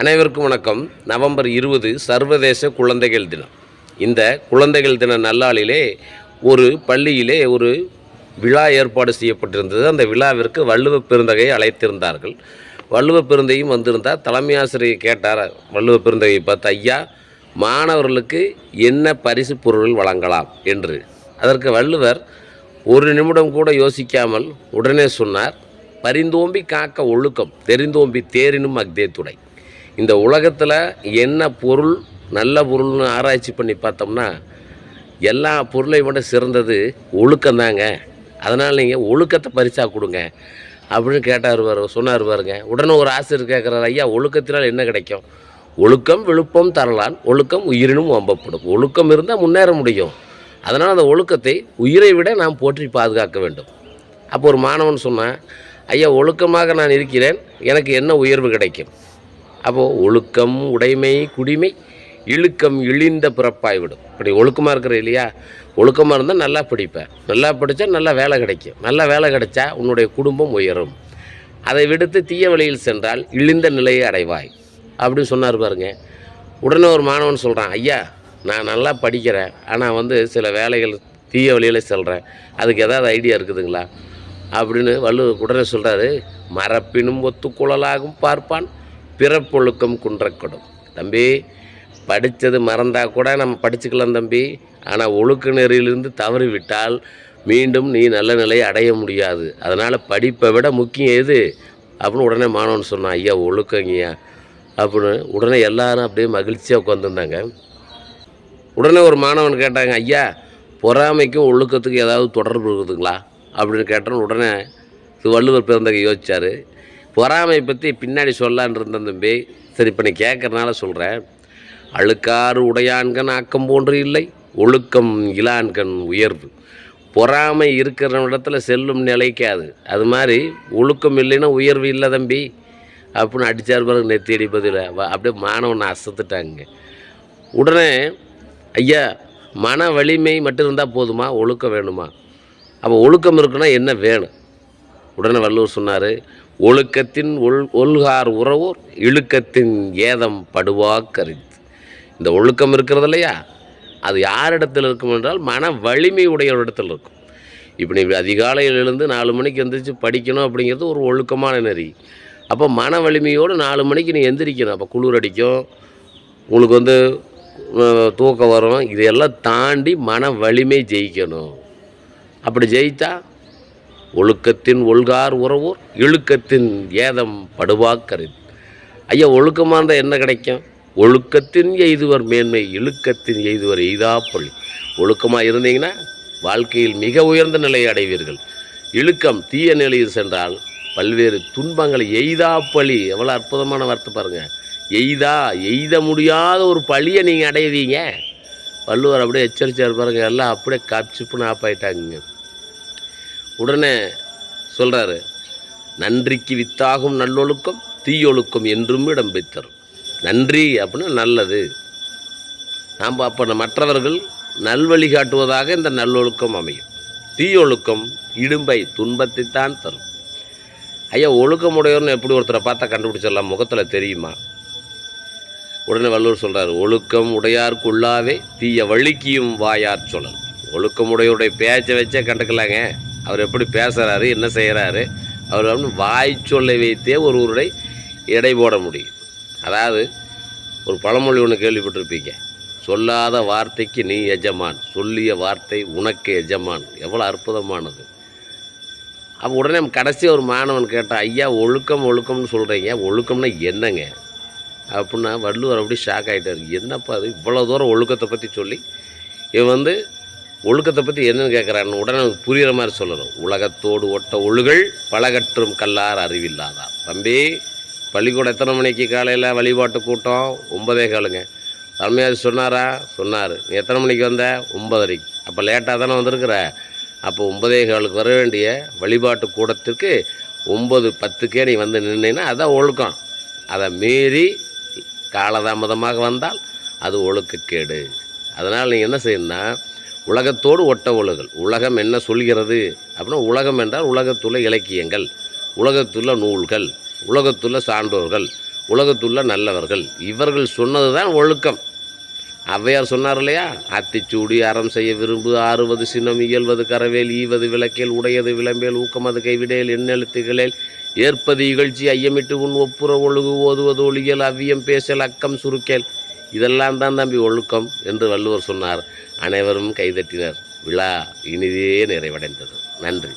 அனைவருக்கும் வணக்கம். நவம்பர் இருபது சர்வதேச குழந்தைகள் தினம். இந்த குழந்தைகள் தின நல்லாளிலே ஒரு பள்ளியிலே ஒரு விழா ஏற்பாடு செய்யப்பட்டிருந்தது. அந்த விழாவிற்கு வள்ளுவ பெருந்தகையை அழைத்திருந்தார்கள். வள்ளுவ பெருந்தையும் வந்திருந்தார். தலைமை ஆசிரியர் கேட்டார் வள்ளுவ பெருந்தகையை பார்த்து ஐயா மாணவர்களுக்கு என்ன பரிசு பொருள் வழங்கலாம்? என்று. அதற்கு வள்ளுவர் ஒரு நிமிடம் கூட யோசிக்காமல் உடனே சொன்னார் பரிந்தோம்பி காக்க ஒழுக்கம் தெரிந்தோம்பி தேரினும் அக்தே துடை இந்த உலகத்தில் என்ன பொருள் நல்ல பொருள்னு ஆராய்ச்சி பண்ணி பார்த்தோம்னா எல்லா பொருளையும் விட சிறந்தது ஒழுக்கம்தாங்க. அதனால் நீங்கள் ஒழுக்கத்தை பரிசாக கொடுங்க. அப்படின்னு கேட்டார் பாரு சொன்னார் பாருங்க. உடனே ஒரு ஆசிரியர் கேட்குறாரு ஐயா ஒழுக்கத்தினால் என்ன கிடைக்கும்? ஒழுக்கம் விழுப்பம் தரலான் ஒழுக்கம் உயிரினும் வம்பப்படும். ஒழுக்கம் இருந்தால் முன்னேற முடியும். அதனால் அந்த ஒழுக்கத்தை உயிரை விட நாம் போற்றி பாதுகாக்க வேண்டும். அப்போ ஒரு மாணவன் சொன்னான் ஐயா ஒழுக்கமாக நான் இருக்கிறேன். எனக்கு என்ன உயர்வு கிடைக்கும்? அப்போது ஒழுக்கம் உடைமை குடிமை இழுக்கம் இழிந்த பிறப்பாய்விடும். இப்படி ஒழுக்கமாக இருக்கிற இல்லையா? ஒழுக்கமாக இருந்தால் நல்லா படிப்பேன். நல்லா படித்தா நல்லா வேலை கிடைக்கும். நல்லா வேலை கிடைச்சா உன்னுடைய குடும்பம் உயரும். அதை விடுத்து தீய வழியில் சென்றால் இழிந்த நிலையை அடைவாய். அப்படின்னு சொன்னார் பாருங்க. உடனே ஒரு மாணவன் சொல்கிறான் ஐயா நான் நல்லா படிக்கிறேன். ஆனால் வந்து சில வேலைகள் தீய வழியில் செல்கிறேன் அதுக்கு ஏதாவது ஐடியா இருக்குதுங்களா? அப்படின்னு வள்ளு உடனே சொல்கிறாரு மரப்பினும் ஒத்துக்குழலாகும் பார்ப்பான். பிறப்பொழுக்கம் குன்றக்கூடும். தம்பி படித்தது மறந்தால் கூட நம்ம படிச்சுக்கலாம் தம்பி. ஆனால் ஒழுக்க நெறியிலிருந்து தவறிவிட்டால் மீண்டும் நீ நல்ல நிலையை அடைய முடியாது. அதனால் படிப்பை விட முக்கியம் எது? அப்படின்னு உடனே மாணவன் சொன்னான் ஐயா ஒழுக்கங்கய்யா. அப்படின்னு உடனே எல்லாரும் அப்படியே மகிழ்ச்சியாக உட்காந்துருந்தாங்க உடனே ஒரு மாணவன் கேட்டாங்க ஐயா பொறாமைக்கும் ஒழுக்கத்துக்கும் ஏதாவது தொடர்பு இருக்குதுங்களா? அப்படின்னு கேட்டோன்னு உடனே இது வள்ளுவர் பிறந்தக யோசிச்சார். பொறாமை பற்றி பின்னாடி சொல்லான் இருந்தேன் தம்பி. சரி இப்போ நீ கேட்கறனால சொல்கிறேன் அழுக்காறு உடையான்கண் ஆக்கம் போன்று இல்லை ஒழுக்கம் இலான்கண் உயர்வு. பொறாமை இருக்கிற இடத்துல செல்லும் நிலைக்காது அது மாதிரி ஒழுக்கம் இல்லைன்னா உயர்வு இல்லை தம்பி. அப்படின்னு அடித்தார் பிறகு நெத்தி அடிப்பதில் அப்படியே மாணவனை அசத்துட்டாங்க. உடனே ஐயா மன வலிமை மட்டும் இருந்தால் போதுமா? ஒழுக்கம் வேணுமா? அப்போ ஒழுக்கம் இருக்குன்னா என்ன வேணும்? உடனே வள்ளுவர் சொன்னார் ஒழுக்கத்தின் ஒல் ஒல்கார் உறவோர் இழுக்கத்தின் ஏதம் படுவா கருத்து. இந்த ஒழுக்கம் இருக்கிறது இல்லையா? அது யாரிடத்தில் இருக்கும் என்றால் மன வலிமை உடையவரிடத்தில் இருக்கும். இப்போ நீ அதிகாலையில் எழுந்து நாலு மணிக்கு எந்திரிச்சு படிக்கணும் அப்படிங்கிறது ஒரு ஒழுக்கமான நெறி. அப்போ மன வலிமையோடு நாலு மணிக்கு நீ எந்திரிக்கணும். அப்போ குளிர் அடிக்கும் உங்களுக்கு வந்து தூக்கம் வரும். இதையெல்லாம் தாண்டி மன வலிமை ஜெயிக்கணும். அப்படி ஜெயித்தா ஒழுக்கத்தின் ஒல்கார் உறவோர் இழுக்கத்தின் ஏதம் படுவாக்கரின். ஐயா ஒழுக்கமாக இருந்தால் என்ன கிடைக்கும்? ஒழுக்கத்தின் எய்துவர் மேன்மை இழுக்கத்தின் எய்துவர் எய்தாப்பொழி ஒழுக்கமாக இருந்தீங்கன்னா வாழ்க்கையில் மிக உயர்ந்த நிலையை அடைவீர்கள். இழுக்கம் தீய நிலையில் சென்றால் பல்வேறு துன்பங்களை பழி. எவ்வளோ அற்புதமான வார்த்தை பாருங்கள் எய்தா எய்த முடியாத ஒரு பழியை நீங்கள் அடைவீங்க வள்ளுவர் அப்படியே எச்சரித்தார் பாருங்கள் எல்லாம் அப்படியே காப்சிப்புன்னு ஆப் ஆயிட்டாங்க உடனே சொல்கிறாரு நன்றிக்கு வித்தாகும் நல்லொழுக்கம் தீயொழுக்கம் என்றும் இடம் பெற்றரும் நன்றி அப்படின்னா நல்லது. நாம் அப்போ மற்றவர்கள் நல்வழி காட்டுவதாக இந்த நல்லொழுக்கம் அமையும். தீயொழுக்கம் இடும்பை துன்பத்தைத்தான் தரும். ஐயா ஒழுக்கமுடையவர்னு எப்படி ஒருத்தரை பார்த்தா கண்டுபிடிச்சிடலாம் முகத்தில் தெரியுமா? உடனே வள்ளுவர் சொல்கிறார் ஒழுக்கம் உடையார்க்குள்ளாவே தீய வழுக்கியும் வாயார் சொல்லல் ஒழுக்கமுடையோடைய பேச்சை வச்சே கண்டுக்கலாங்க. அவர் எப்படி பேசுகிறாரு என்ன செய்கிறாரு அவர் வந்து வாய் சொல்லை வைத்தே ஒருவருடைய எடை போட முடியும். அதாவது ஒரு பழமொழி ஒன்று கேள்விப்பட்டிருப்பீங்க. சொல்லாத வார்த்தைக்கு நீ எஜமான் சொல்லிய வார்த்தை உனக்கு எஜமான். எவ்வளோ அற்புதமானது. அப்போ உடனே கடைசி ஒரு மாணவன் கேட்டால் ஐயா ஒழுக்கம் ஒழுக்கம்னு சொல்கிறீங்க ஒழுக்கம்னா என்னங்க? அப்படின்னா வள்ளுவர் அப்படி ஷாக் ஆகிட்டார் என்னப்பா அது இவ்வளோ தூரம் ஒழுக்கத்தை பற்றி சொல்லி இவன் வந்து ஒழுக்கத்தை பற்றி என்னென்னு கேட்குறான்னு உடனே புரிகிற மாதிரி சொல்லணும். உலகத்தோடு ஒட்ட ஒழுகல் பழகற்றும் கல்லார் அறிவில்லாதார் தம்பி பள்ளிக்கூடம் எத்தனை மணிக்கு காலையில் வழிபாட்டு கூட்டம்? ஒன்பதே காலுங்க. தலைமையார் சொன்னாரா? சொன்னார். நீ எத்தனை மணிக்கு வந்த? ஒன்பதரைக்கு. அப்போ லேட்டாக தானே வந்திருக்கிற? அப்போ ஒன்பதே காலுக்கு வர வேண்டிய வழிபாட்டு கூடத்திற்கு ஒம்பது பத்துக்கே நீ வந்து நின்னீன்னா அதான் ஒழுக்கம். அதை மீறி காலதாமதமாக வந்தால் அது ஒழுக்கக்கேடு. அதனால் நீங்கள் என்ன செய்யணும்னா உலகத்தோடு ஒட்ட ஒழுகல். உலகம் என்ன சொல்கிறது? அப்படின்னா உலகம் என்றால் உலகத்துள்ள இலக்கியங்கள் உலகத்துள்ள நூல்கள் உலகத்துள்ள சான்றோர்கள் உலகத்துள்ள நல்லவர்கள். இவர்கள் சொன்னது தான் ஒழுக்கம். ஔவையார் சொன்னார் இல்லையா? அத்திச்சூடி அறம் செய்ய விரும்பு ஆறுவது சின்னம் இயல்வது கரவேல் ஈவது விளக்கேல் உடையது விளம்பேல் ஊக்கமது கைவிடேல் எண்ணெழுத்துகளேல். ஏற்பது இகழ்ச்சி ஐயமிட்டு உன் ஒப்புற ஒழுகு ஓதுவது ஒளியல் அவ்வியம் பேசல் அக்கம் சுருக்கேல். இதெல்லாம் தான் தம்பி ஒழுக்கம் என்று வள்ளுவர் சொன்னார். அனைவரும் கைதட்டினர். விழா இனிதே நிறைவடைந்தது. நன்றி.